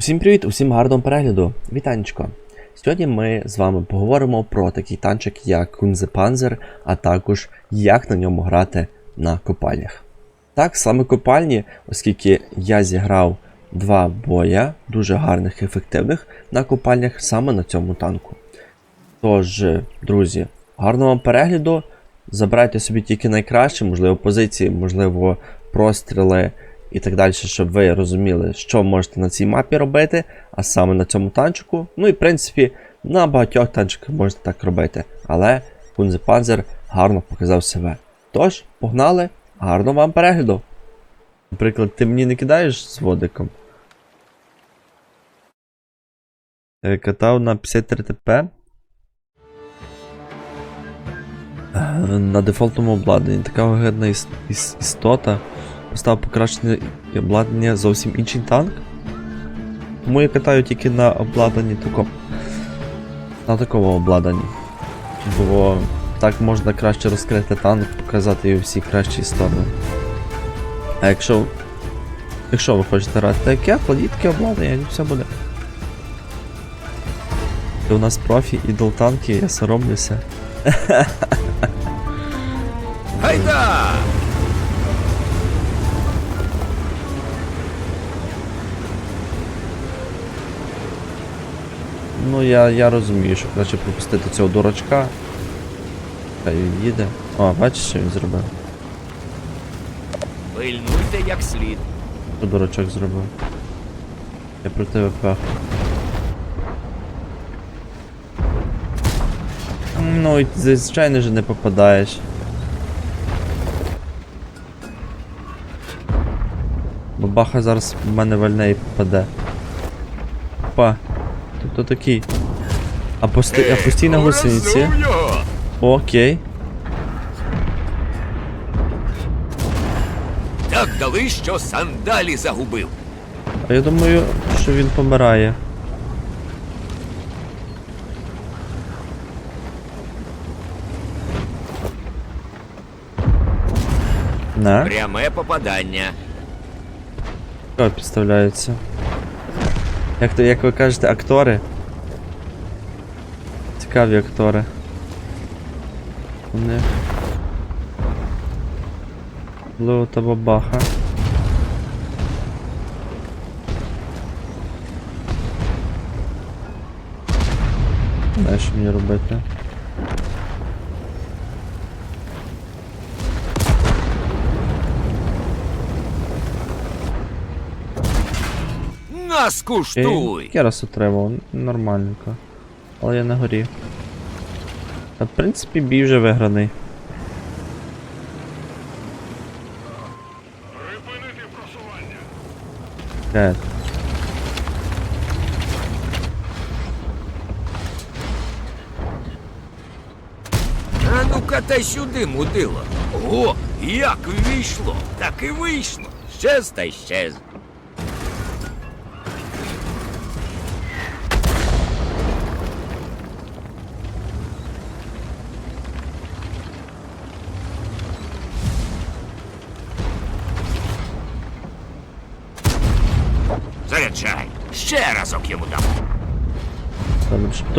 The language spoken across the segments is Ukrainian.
Усім привіт, усім гарного перегляду. Вітанечко. Сьогодні ми з вами поговоримо про такий танчик, як Кунзепанзер, а також як на ньому грати на копальнях. Так, саме копальні, оскільки я зіграв два боя, дуже гарних і ефективних на копальнях саме на цьому танку. Тож, друзі, гарного вам перегляду. Забирайте собі тільки найкраще, можливо, позиції, можливо, простріли і так далі, щоб ви розуміли, що можете на цій мапі робити, а саме на цьому танчику. Ну і в принципі на багатьох танчиках можете так робити. Але Кунзепанзер гарно показав себе. Тож, погнали, гарного вам перегляду. Наприклад, ти мені не кидаєш з водиком? Е, Катав на 53 ТП. Е, На дефолтному обладнанні така огидна іс- іс- істота. Поставив покращене обладнання зовсім інший танк. Тому я катаю тільки на обладнанні такому. На такому обладнанні. Бо так можна краще розкрити танк, показати його всі кращі сторони. А якщо. Якщо ви хочете грати так як я, кладіть таке обладнання, і все буде. І у нас профі ідол танки, я соромлюся. Гайда! Ну, я, я розумію, що краще пропустити цього дурачка. Хай він їде. О, бачиш, що він зробив? Пильнуйте як слід. Що дурачок зробив? Я про тебе пах. Ну, і звичайно ж не попадаєш. Бабаха зараз в мене вальне і попаде. Опа. Тут хто такий? А, пости... а постійна гусениці? Окей. Так дали, що сандалі загубив. А я думаю, що він помирає. На, Пряме попадання. що підставляється? Як то, як ви кажете, актори? Цікаві актори. Не Лео та бабаха. Знаєш, що мені робити? Окей. Я раз отримав, нормальненько. Але я на горі. Та, в принципі, бій вже виграний. Е, А ну-ка та сюди, мудило. О, як вийшло, так і вийшло. Щез та щез.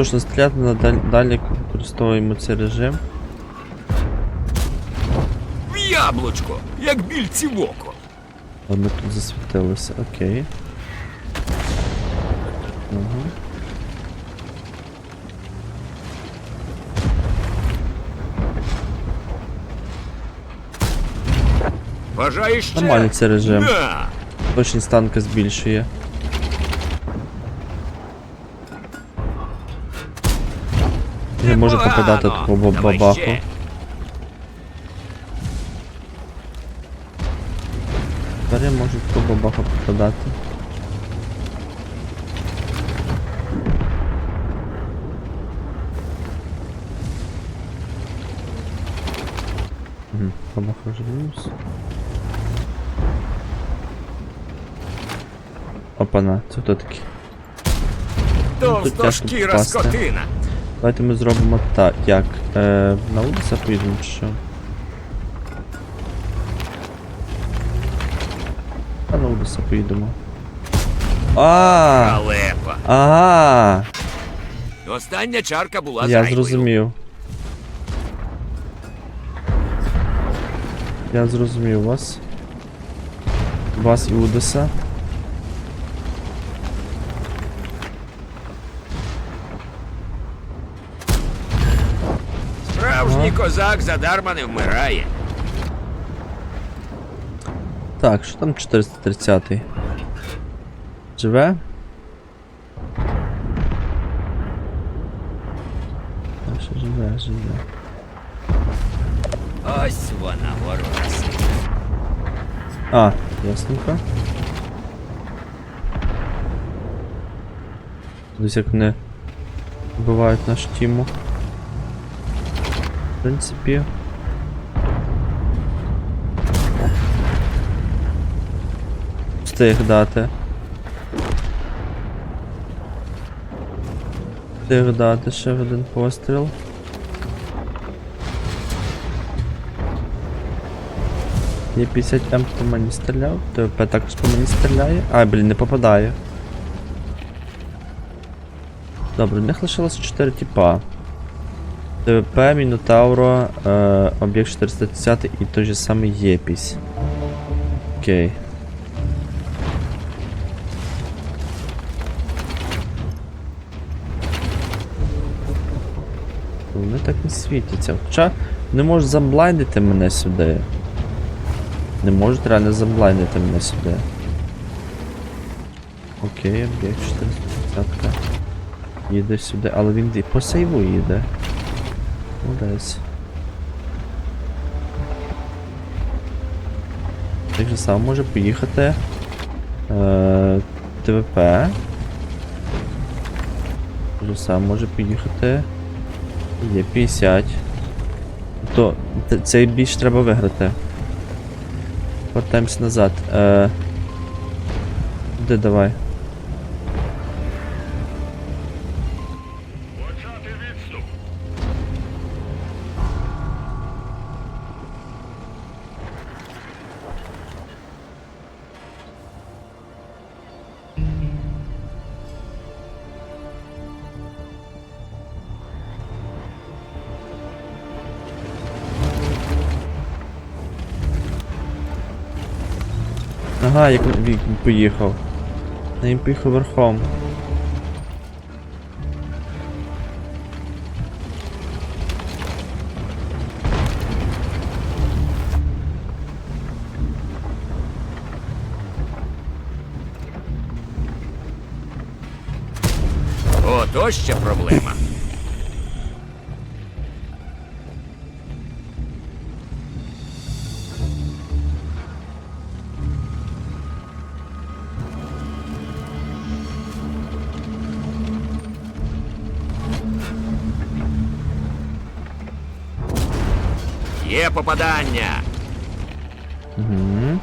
Точно стріляти, надаль- далі використовуємо цей режим. Яблучко, як більці в око. Ми тут засвітилися, окей. Угу. Бажаєш ще? Нормальний цей режим. На! Точність танка збільшує. Не може попадати по бабаху. Тварі можуть по бабаху попадати. Бабах розвернувся. Опана, це хто такий? Ну, Товстошкіра скотина! Давайте ми зробимо так, як е, на вулиця поїдемо чи що? А на вулиця поїдемо. А, Халепа. ага. Остання чарка була Я зайвою. зрозумів. Я зрозумів вас. Вас і Удеса. Справжній козак задарма не вмирає. Так, що там 430-й? Живе? Так, що живе, живе. Ось вона, ворога сила. А, ясненько. Десь як не вбивають нашу тіму. В принципі. Встиг дати. Встиг дати ще один постріл. Є 50М по мені стріляв, ТВП також по мені стріляє. А, блін, не попадає. Добре, в них лишилось 4 тіпа. ТВП, Мінотавро, е, об'єкт 430 і той же самий Єпісь. Окей. Вони так не світяться. Хоча не можуть заблайндити мене сюди. Не можуть реально заблайндити мене сюди. Окей, об'єкт 430 Їде сюди, але він по сейву їде. Молодець. Так же само може поїхати. Е, ТВП. Так же само може поїхати. Є 50. То цей більш треба виграти. Повертаємось назад. Е... Де давай? Ага, як він поїхав. А Він поїхав верхом. Ото ще проблема. Є попадання. Угу.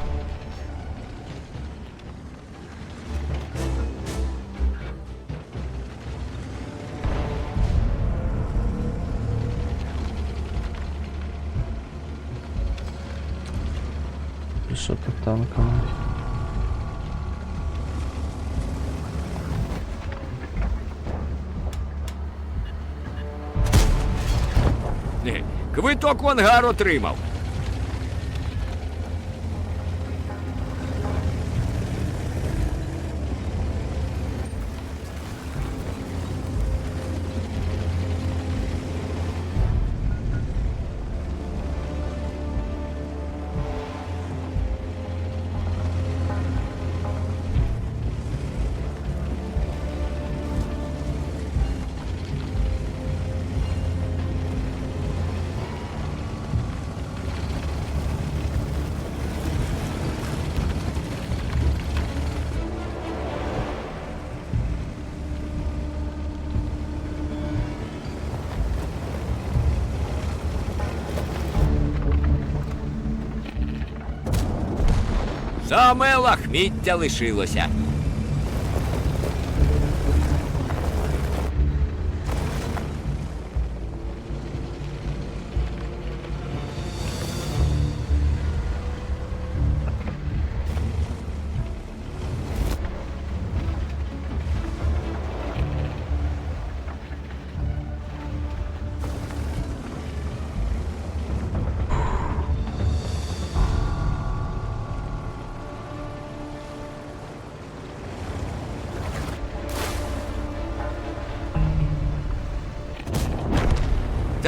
Пішов по танкам. Квиток в ангар отримав. Саме лахміття лишилося.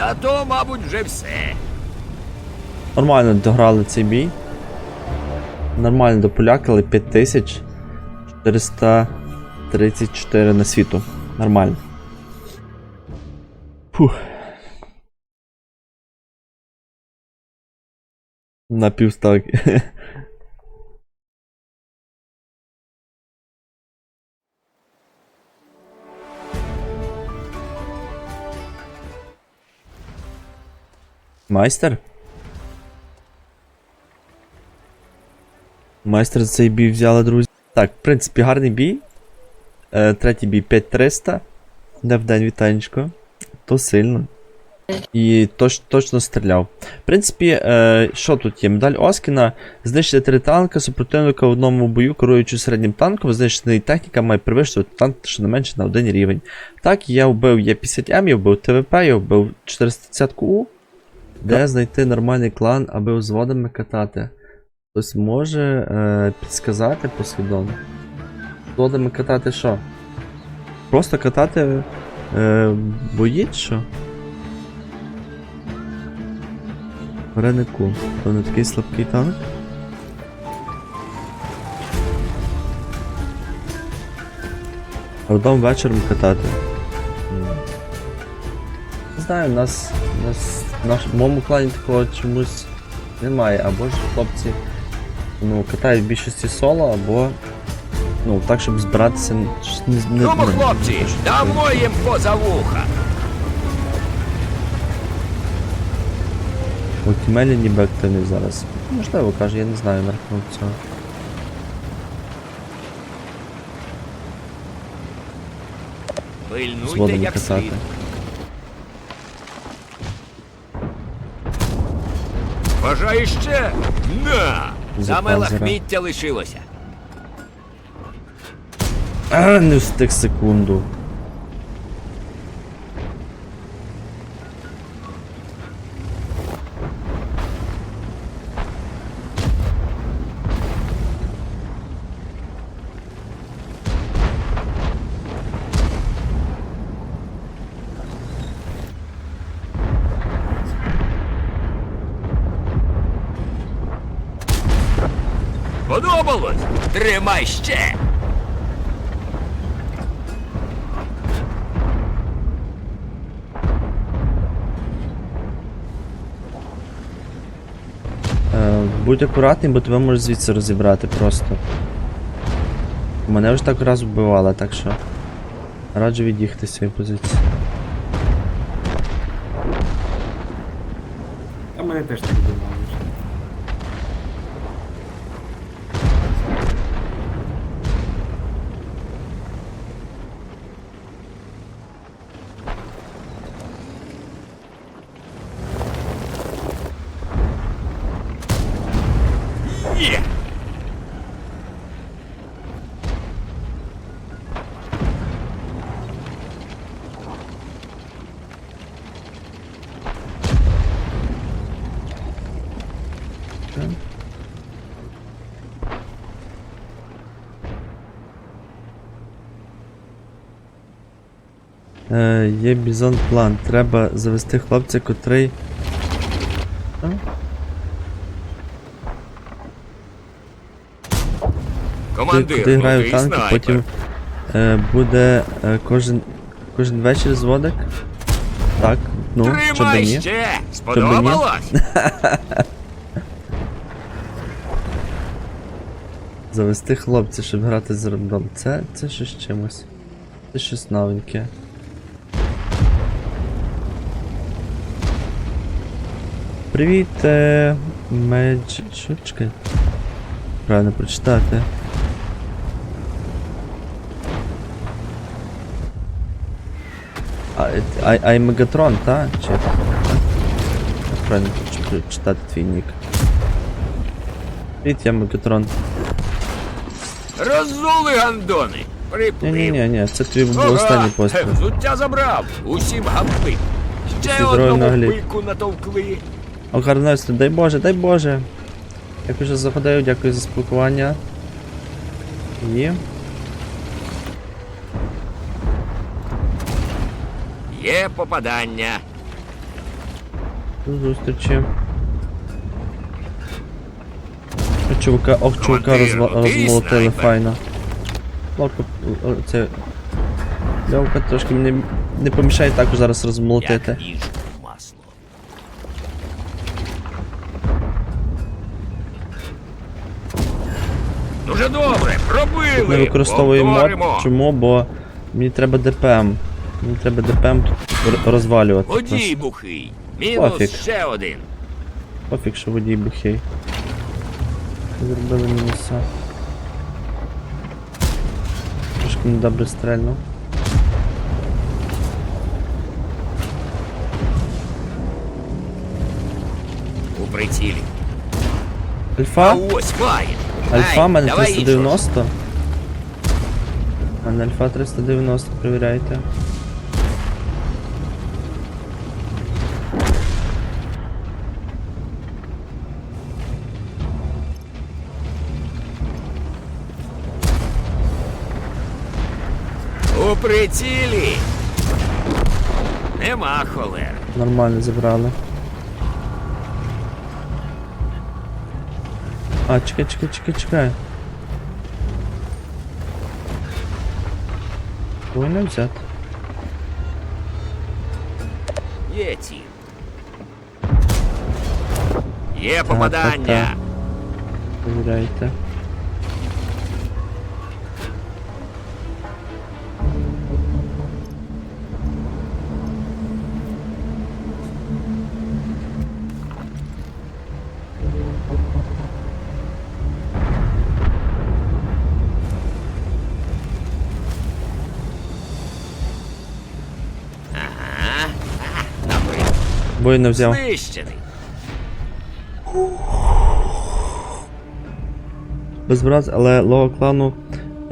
Та то, мабуть, вже все. Нормально дограли цей бій. Нормально дополякали 5434 на світу. Нормально. Фух. На. Майстер? Майстер за цей бій взяли, друзі. Так, в принципі, гарний бій. Е, третій бій 5300. Де в день вітанечко. То сильно. І точ, точно стріляв. В принципі, е, що тут є? Медаль Оскіна. Знищити три танка супротивника в одному бою, керуючи середнім танком, знищений техніка має перевищувати танк щонайменше на один рівень. Так, я вбив Є50М, я вбив ТВП, я вбив 430 У. Де знайти нормальний клан, аби взводами катати? Хтось може е, підсказати послідовно? Взводами катати що? Просто катати е, бої, чи що? Ренику. То не такий слабкий танк. Родом вечором катати. Не знаю, у нас, у нас в наш, моєму клані такого чомусь немає. Або ж хлопці ну, катають в більшості соло, або ну, так, щоб збиратися. Не, не, не- хлопці, дамо їм поза вуха. У Кімелі ніби активний зараз. Можливо, каже, я не знаю на рахунок цього. Пильнуйте як слід. Бажаю ще? На! Саме панзера. лахміття лишилося. А, не встиг секунду. Тримай ще! Е, будь акуратний, бо тебе можуть звідси розібрати просто. Мене вже так раз вбивали, так що. Раджу від'їхати з цієї позиції. А мене теж так думали. Е, є бізон план. Треба завести хлопця, котрий. Що? Командир, Куди граю ну ти в танки, снайпер. потім е, буде е, кожен, кожен вечір зводик. Так, ну, що Тримай ні. ще! Сподобалось? Завести хлопця, щоб грати з рандом. Це, це щось чимось. Це щось новеньке. Привіт, е, Медж... Що? Чекай. Правильно прочитати. Е, ай, ай Мегатрон, та? Чи? Правильно проч- читати твій нік. Привіт, я Мегатрон. Роззули гандони! Приплив. Ні-ні-ні, це твій був останній постріл. Взуття забрав, усім гампи. Ще наглі. пику натовкли. Огарнець, дай Боже, дай Боже. Дякую, що заходив, дякую за спілкування. І. Є попадання. До зустрічі. О, чувака, ох, чувака розва- розмолотили файно. Ловко, це. Льовка трошки мені не помішає також зараз розмолотити. Не використовую мод. Чому? Бо мені треба ДПМ. Мені треба ДПМ розвалювати. Водій бухий. Мінус Пофіг. ще один. Пофіг, що водій бухий. Зробили мінуса. Трошки недобре стрельнув. У прицілі. А Альфа? ось має. Альфа, Ай, мене давай 390. Мене альфа 390, перевіряйте. У прицілі. Нема холер. Нормально зібрали. А, чекай, чекай, чекай, чекай. Повинен взяти. Є ті. Є попадання. так. Наприклад. Воїна взяв. Знищений. Без враз, але лого клану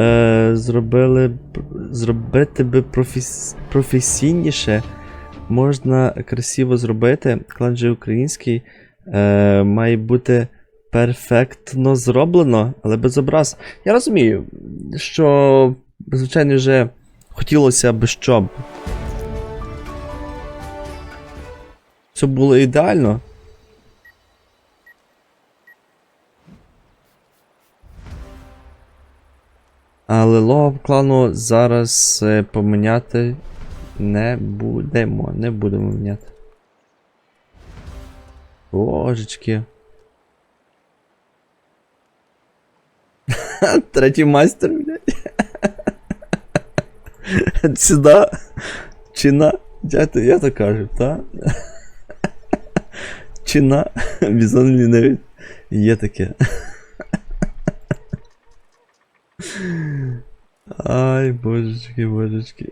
е, зробили б- зробити би професі, професійніше. Можна красиво зробити. Клан же український е, має бути перфектно зроблено, але без образ. Я розумію, що звичайно вже хотілося б, щоб все було ідеально. Але лого клану зараз е, поміняти не будемо. Не будемо міняти. Божечки. Третій майстер, блядь. Сюди. Чина. Я то, я то та? Чина. Бізон лінивий. Є таке. Ай, божечки, божечки.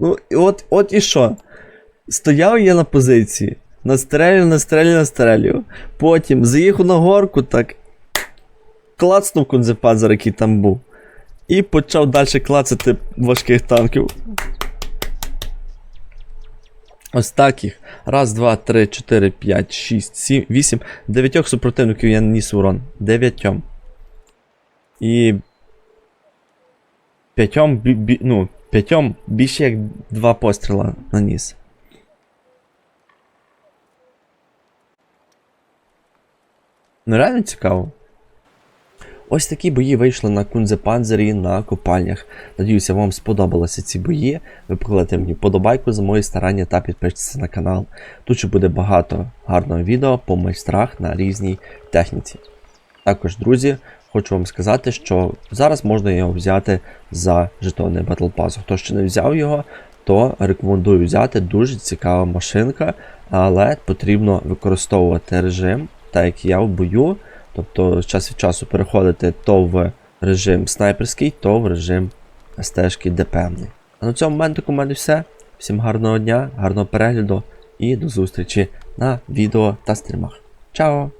Ну, от, от і що? Стояв я на позиції. Настрелю, настрелю, настрелю. Потім заїхав на горку, так. Клацнув конзепанзер, який там був. І почав далі клацати важких танків. Ось так їх. Раз, два, три, чотири, п'ять, шість, сім, вісім. Дев'ятьох супротивників я наніс урон. Дев'ятьом. І П'ятьом, бі, бі, ну, п'ятьом більше як два постріла наніс. Ну реально цікаво. Ось такі бої вийшли на Кунзепанзері на копальнях. Надіюся, вам сподобалися ці бої. Ви покладете мені подобайку за мої старання та підпишіться на канал. Тут ще буде багато гарного відео по майстрах на різній техніці. Також, друзі, хочу вам сказати, що зараз можна його взяти за жетони Battle Pass. Хто ще не взяв його, то рекомендую взяти. Дуже цікава машинка, але потрібно використовувати режим, так як я в бою. Тобто час від часу переходити то в режим снайперський, то в режим стежки ДПМний. А на цьому моментику у мене все. Всім гарного дня, гарного перегляду і до зустрічі на відео та стрімах. Чао!